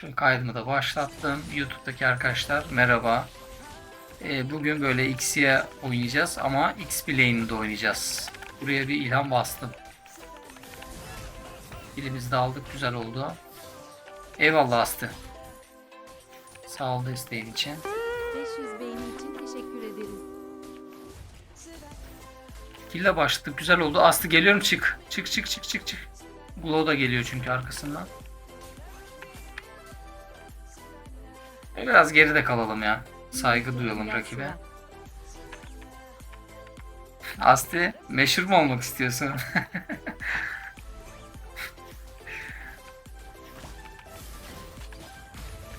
Şimdi kaydımı da başlattım. YouTube'daki arkadaşlar merhaba. Ee, bugün böyle X'ye oynayacağız ama X lane'de oynayacağız. Buraya bir ilham bastım. Birimizi de aldık güzel oldu. Eyvallah Aslı. Sağ ol desteğin için. 500 beğeni için teşekkür ederiz. Kille başladık güzel oldu. Aslı geliyorum çık. Çık çık çık çık çık. Glow da geliyor çünkü arkasından. Biraz geride kalalım ya. Saygı duyalım rakibe. Aslı meşhur mu olmak istiyorsun?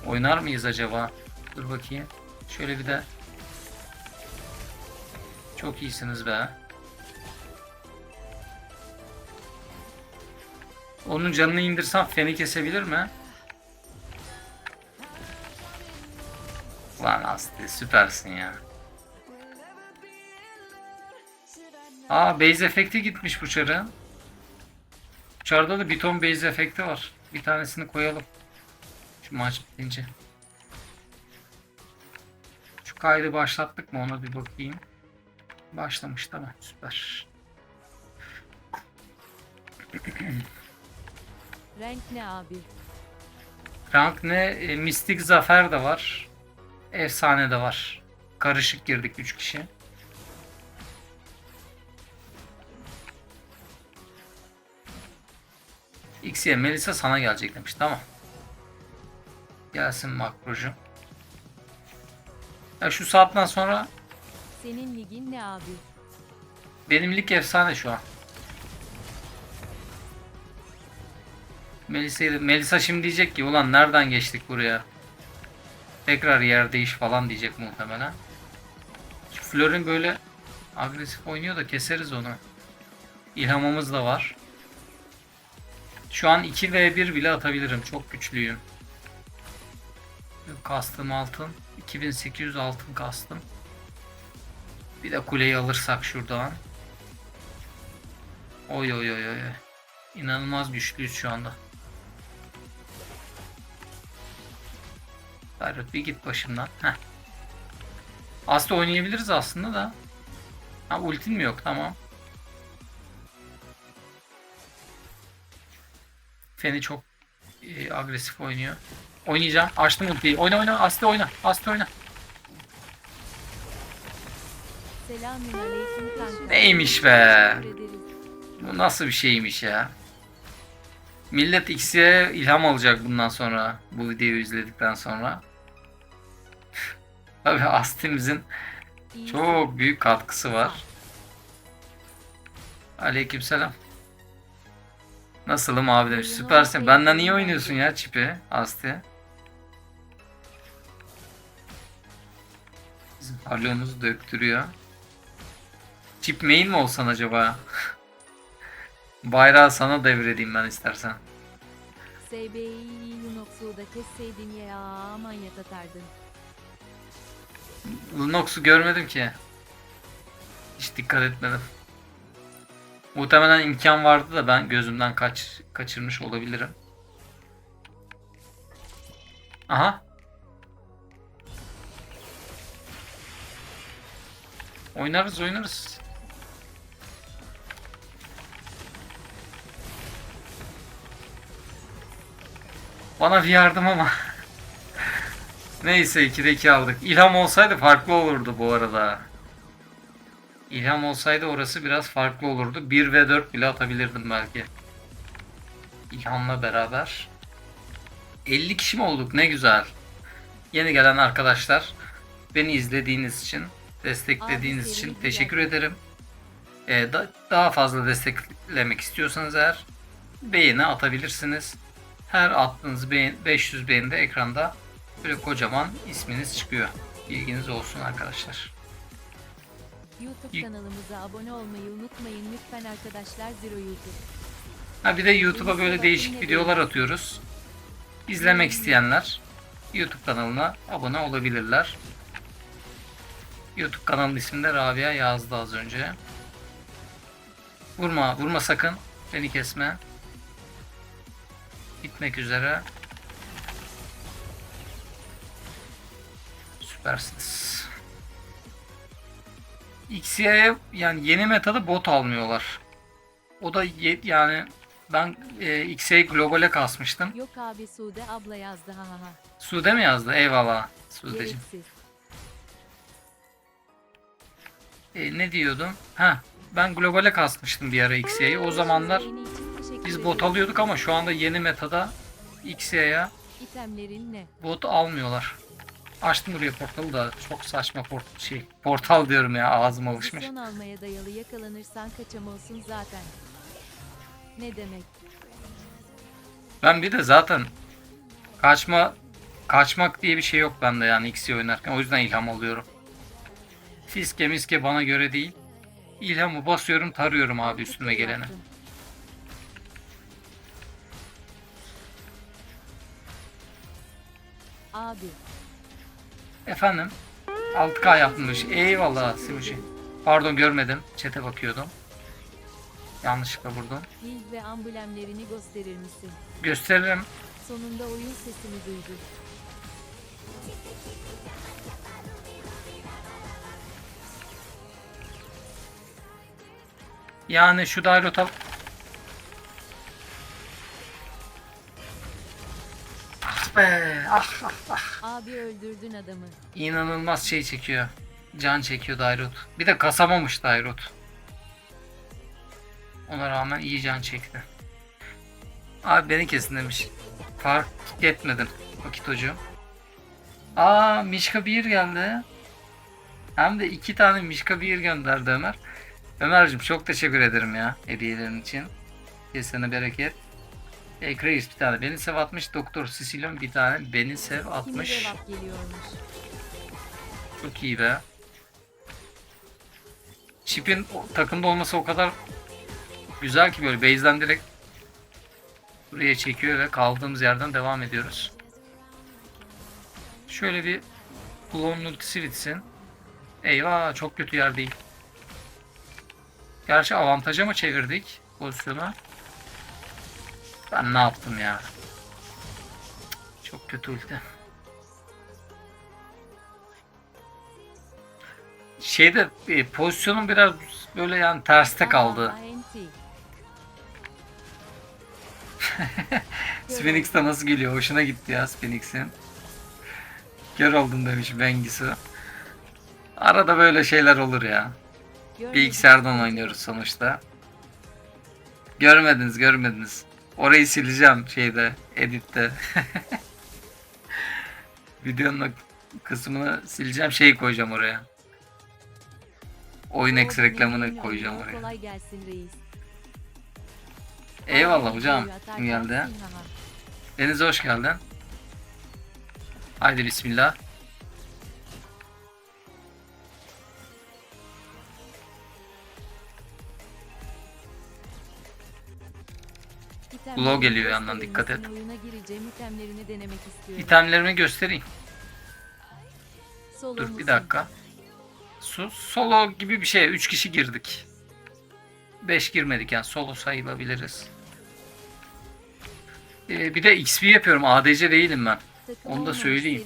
Oynar mıyız acaba? Dur bakayım. Şöyle bir de. Çok iyisiniz be. Onun canını indirsem feni kesebilir mi? Lan Aslı süpersin ya. Aa base efekti gitmiş bu çarı. Çarda da bir ton base efekti var. Bir tanesini koyalım. Şu maç bitince. Şu kaydı başlattık mı ona bir bakayım. Başlamış tamam süper. Renk ne abi? Rank ne? E, Mistik Zafer de var. Efsane de var. Karışık girdik 3 kişi. X'ye Melisa sana gelecek demiş. Tamam. Gelsin makrocu. Ya şu saatten sonra Senin ligin ne abi? benim lig efsane şu an. Melisa, Melisa şimdi diyecek ki ulan nereden geçtik buraya? Tekrar yer değiş falan diyecek muhtemelen. Şu Flor'un böyle agresif oynuyor da keseriz onu. İlhamımız da var. Şu an 2v1 bile atabilirim. Çok güçlüyüm. Kastım altın. 2800 altın kastım. Bir de kuleyi alırsak şuradan. Oy oy oy oy. İnanılmaz güçlüyüz şu anda. Ferhat bir git başımdan. Heh. Aslı oynayabiliriz aslında da. Ha ultin mi yok? Tamam. Feni çok e, agresif oynuyor. Oynayacağım. Açtım ultiyi. Oyna oyna. Aslı oyna. Aslı oyna. Neymiş be? Bu nasıl bir şeymiş ya? Millet X'e ilham alacak bundan sonra. Bu videoyu izledikten sonra. Tabii Astim'izin çok büyük katkısı var. Aleykümselam. Nasılım abi demiş. Süpersin. Benden iyi oynuyorsun ya çipi Asti. Bizim döktürüyor. Çip main mi olsan acaba? Bayrağı sana devredeyim ben istersen. SB'yi Lunox'u da kesseydin ya aman yatatardın. Lunox'u görmedim ki. Hiç dikkat etmedim. Muhtemelen imkan vardı da ben gözümden kaç kaçırmış olabilirim. Aha. Oynarız oynarız. Bana bir yardım ama. Neyse 2'de 2 aldık. İlham olsaydı farklı olurdu bu arada. İlham olsaydı orası biraz farklı olurdu. 1 ve 4 bile atabilirdim belki. İlhamla beraber. 50 kişi mi olduk? Ne güzel. Yeni gelen arkadaşlar beni izlediğiniz için, desteklediğiniz Abi, için teşekkür güzel. ederim. Ee, da- daha fazla desteklemek istiyorsanız eğer beğeni atabilirsiniz. Her attığınız beğen 500 beğenide ekranda böyle kocaman isminiz çıkıyor. Bilginiz olsun arkadaşlar. YouTube kanalımıza abone olmayı unutmayın lütfen arkadaşlar Zero YouTube. Ha bir de YouTube'a böyle değişik videolar atıyoruz. İzlemek isteyenler YouTube kanalına abone olabilirler. YouTube kanalının ismini de Rabia yazdı az önce. Vurma, vurma sakın. Beni kesme. Bitmek üzere. Süpersiniz. XY'ye yani yeni metada bot almıyorlar. O da ye- yani ben e, XY'yi globale kasmıştım. Yok abi Sude abla yazdı ha ha ha. Sude mi yazdı? Eyvallah. Sude'cim. Gereksiz. E, ne diyordum? Ha, ben globale kasmıştım bir ara XY'yi. O zamanlar biz bot alıyorduk ama şu anda yeni metada ne? bot almıyorlar. Açtım buraya portalı da çok saçma port şey. Portal diyorum ya ağzım alışmış. Son almaya dayalı yakalanırsan kaçam olsun zaten. Ne demek? Ben bir de zaten kaçma kaçmak diye bir şey yok bende yani XY oynarken. O yüzden ilham alıyorum. Fiske miske bana göre değil. İlhamı basıyorum tarıyorum abi üstüme yaptın. Abi Efendim? 6K yapmış. Eyvallah Simuçi. Pardon görmedim. Çete bakıyordum. Yanlışlıkla vurdum. dil ve amblemlerini gösterir misin? Gösteririm. Sonunda oyun sesini duydu. Yani şu Dairota... Ah be! Ah ah ah. Abi öldürdün adamı. İnanılmaz şey çekiyor. Can çekiyor Dairot. Bir de kasamamış Dairot. Ona rağmen iyi can çekti. Abi beni kesin demiş. Fark etmedim Vakitocuğum. Aa Mişka bir geldi. Hem de iki tane Mişka bir gönderdi Ömer. Ömer'cim çok teşekkür ederim ya hediyelerin için. Kesene bereket. Ekreis bir tane. Beni sev 60. Doktor Sicilyon bir tane. Beni sev Kimi 60. cevap geliyormuş. Çok iyi be. Chip'in takımda olması o kadar güzel ki böyle base'den direkt buraya çekiyor ve kaldığımız yerden devam ediyoruz. Şöyle bir Blown ultisi bitsin. Eyvah çok kötü yer değil. Gerçi avantaja mı çevirdik pozisyonu? Ben ne yaptım ya? Çok kötü ulti. Şeyde e, pozisyonum biraz böyle yani terste kaldı. Sphinx de nasıl geliyor? Hoşuna gitti ya Sphinx'in. Kör oldum demiş Bengisu. Arada böyle şeyler olur ya. Bilgisayardan oynuyoruz sonuçta. Görmediniz görmediniz. Orayı sileceğim şeyde editte. Videonun kısmını sileceğim şeyi koyacağım oraya. Oyun X reklamını koyacağım oraya. Kolay gelsin reis. Eyvallah hocam. Kim geldi? Denize hoş geldin. Haydi bismillah. Glow geliyor yandan, dikkat et. İtemlerimi göstereyim. Solo Dur bir dakika. Su, solo gibi bir şey. 3 kişi girdik. 5 girmedik yani solo sayılabiliriz. Ee, bir de XP yapıyorum. ADC değilim ben. Onu da söyleyeyim.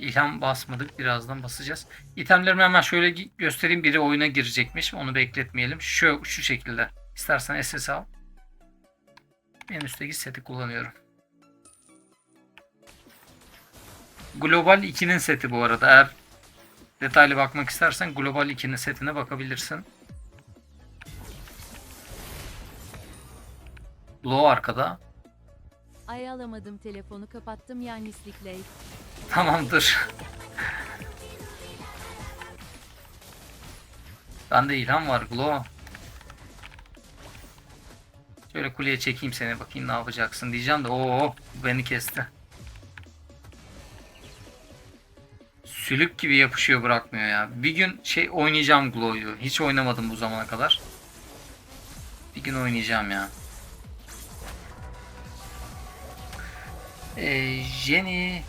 İlham basmadık. Birazdan basacağız. İtemlerimi hemen şöyle göstereyim. Biri oyuna girecekmiş. Onu bekletmeyelim. Şu, şu şekilde. İstersen SS al. En üstteki seti kullanıyorum. Global 2'nin seti bu arada. Eğer detaylı bakmak istersen Global 2'nin setine bakabilirsin. Low arkada. Ay alamadım telefonu kapattım yanlışlıkla. Tamamdır. Bende ilham var Glow. Şöyle kuleye çekeyim seni bakayım ne yapacaksın diyeceğim de o beni kesti. Sülük gibi yapışıyor bırakmıyor ya. Bir gün şey oynayacağım Glow'yu. Hiç oynamadım bu zamana kadar. Bir gün oynayacağım ya. Ee, Jenny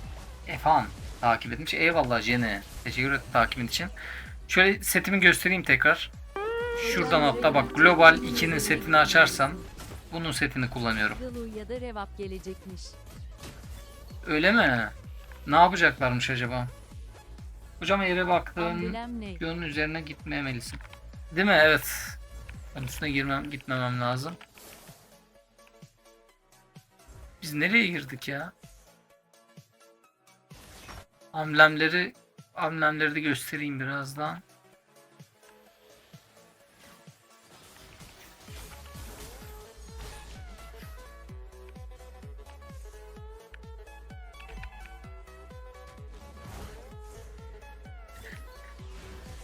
Efan takip etmiş. Eyvallah Jenny. Teşekkür ederim takibin için. Şöyle setimi göstereyim tekrar. Şuradan hatta bak Global 2'nin setini açarsan bunun setini kullanıyorum. Glu ya da Revap gelecekmiş. Öyle mi? Ne yapacaklarmış acaba? Hocam yere baktım. Yolun üzerine gitmemelisin. Değil mi? Evet. Onun üstüne girmem, gitmemem lazım. Biz nereye girdik ya? Amblemleri amblemleri de göstereyim birazdan.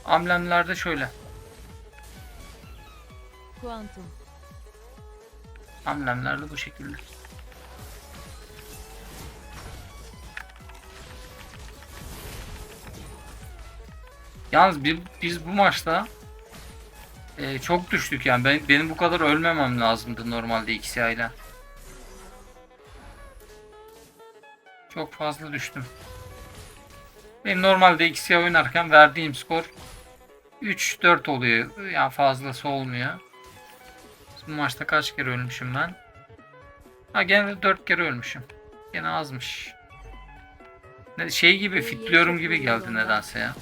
Amblemlerde şöyle. Kuantum. Amblemlerde bu şekilde. Yalnız biz, biz bu maçta e, çok düştük yani. Ben, benim bu kadar ölmemem lazımdı normalde XI ile. Çok fazla düştüm. Benim normalde XI oynarken verdiğim skor 3-4 oluyor. Yani fazlası olmuyor. Bu maçta kaç kere ölmüşüm ben? Ha gene 4 kere ölmüşüm. Gene azmış. Ne, şey gibi fitliyorum gibi geldi nedense ya.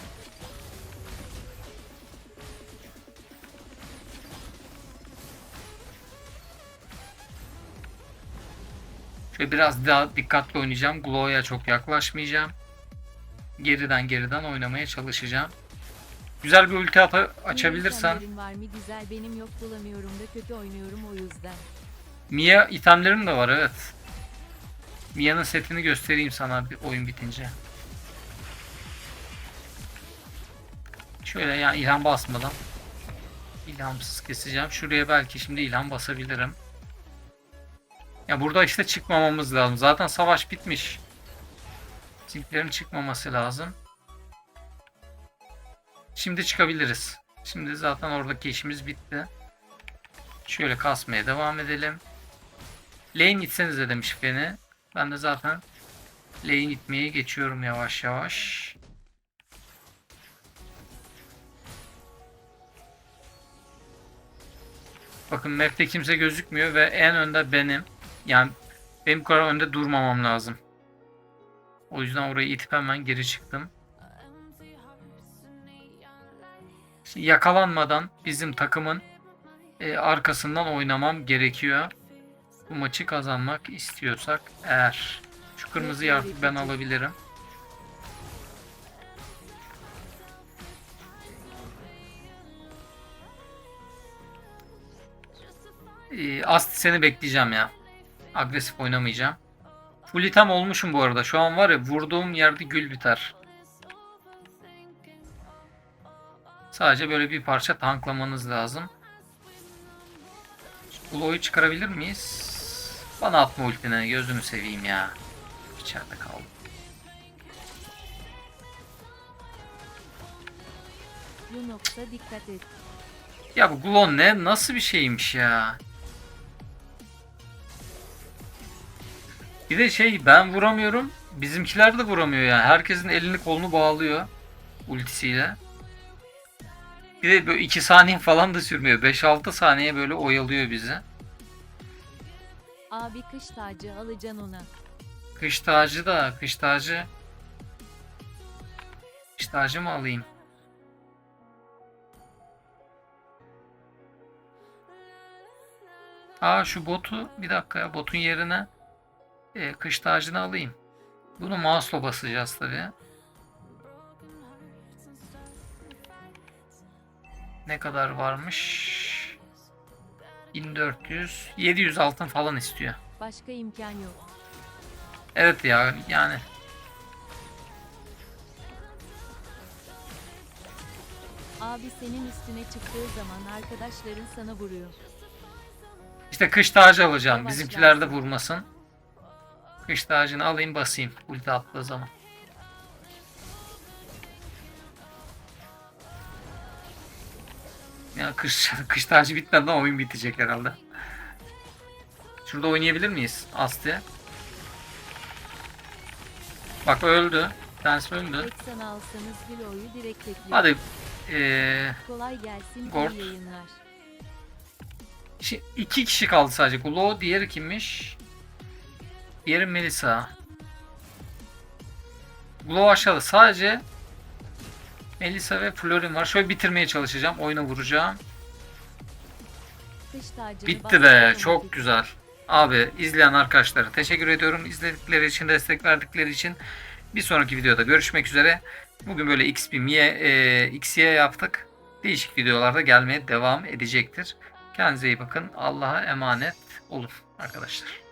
Şöyle biraz daha dikkatli oynayacağım. Glow'ya çok yaklaşmayacağım. Geriden geriden oynamaya çalışacağım. Güzel bir ulti. Niye var mı güzel benim yok bulamıyorum da kötü oynuyorum o yüzden. Mia itemlerim de var evet. Mia'nın setini göstereyim sana bir oyun bitince. Şöyle yani ilham basmadan ilhamsız keseceğim. Şuraya belki şimdi ilham basabilirim. Ya burada işte çıkmamamız lazım. Zaten savaş bitmiş. Simplerin çıkmaması lazım. Şimdi çıkabiliriz. Şimdi zaten oradaki işimiz bitti. Şöyle kasmaya devam edelim. Lane gitsenize demiş beni. Ben de zaten lane gitmeye geçiyorum yavaş yavaş. Bakın map'te kimse gözükmüyor ve en önde benim. Yani benim bu kadar önde durmamam lazım. O yüzden orayı itip hemen geri çıktım. Şimdi yakalanmadan bizim takımın e, arkasından oynamam gerekiyor. Bu maçı kazanmak istiyorsak eğer. Şu kırmızıyı artık ben alabilirim. Ee, Asti seni bekleyeceğim ya. Agresif oynamayacağım. Full item olmuşum bu arada. Şu an var ya vurduğum yerde gül biter. Sadece böyle bir parça tanklamanız lazım. Glow'u çıkarabilir miyiz? Bana atma ultini gözünü seveyim ya. İçeride kaldım. Lunox'a dikkat et. Ya bu Glow ne? Nasıl bir şeymiş ya? Bir de şey ben vuramıyorum. Bizimkiler de vuramıyor yani. Herkesin elini kolunu bağlıyor. Ultisiyle. Bir de böyle 2 saniye falan da sürmüyor. 5-6 saniye böyle oyalıyor bizi. Abi kış tacı alacaksın ona. Kış tacı da kış tacı. Kış tacı mı alayım? Aa şu botu bir dakika ya botun yerine e, kış tacını alayım. Bunu mouse'la basacağız tabi. Ne kadar varmış? 1400 700 altın falan istiyor. Başka imkan yok. Evet ya yani Abi senin üstüne çıktığı zaman arkadaşların sana vuruyor. işte kış tacı alacağım. Yavaş Bizimkiler de vurmasın. Kış tacını alayım basayım ulti attığı zaman. Ya kış kış tacı bitmeden oyun bitecek herhalde. Şurada oynayabilir miyiz Aslı? Bak öldü. Tanesi öldü. 80 alsanız Glo'yu direkt ekliyor. Hadi Ee, Kolay gelsin. Gort. iyi yayınlar. şi- iki kişi kaldı sadece. Glo diğeri kimmiş? Diğeri Melisa. Glo aşağıda. Sadece Melisa ve Florin var. Şöyle bitirmeye çalışacağım. Oyuna vuracağım. Bitti be. Çok güzel. Abi izleyen arkadaşlara teşekkür ediyorum. İzledikleri için, destek verdikleri için. Bir sonraki videoda görüşmek üzere. Bugün böyle XP, Mie, e, XY yaptık. Değişik videolarda gelmeye devam edecektir. Kendinize iyi bakın. Allah'a emanet olun arkadaşlar.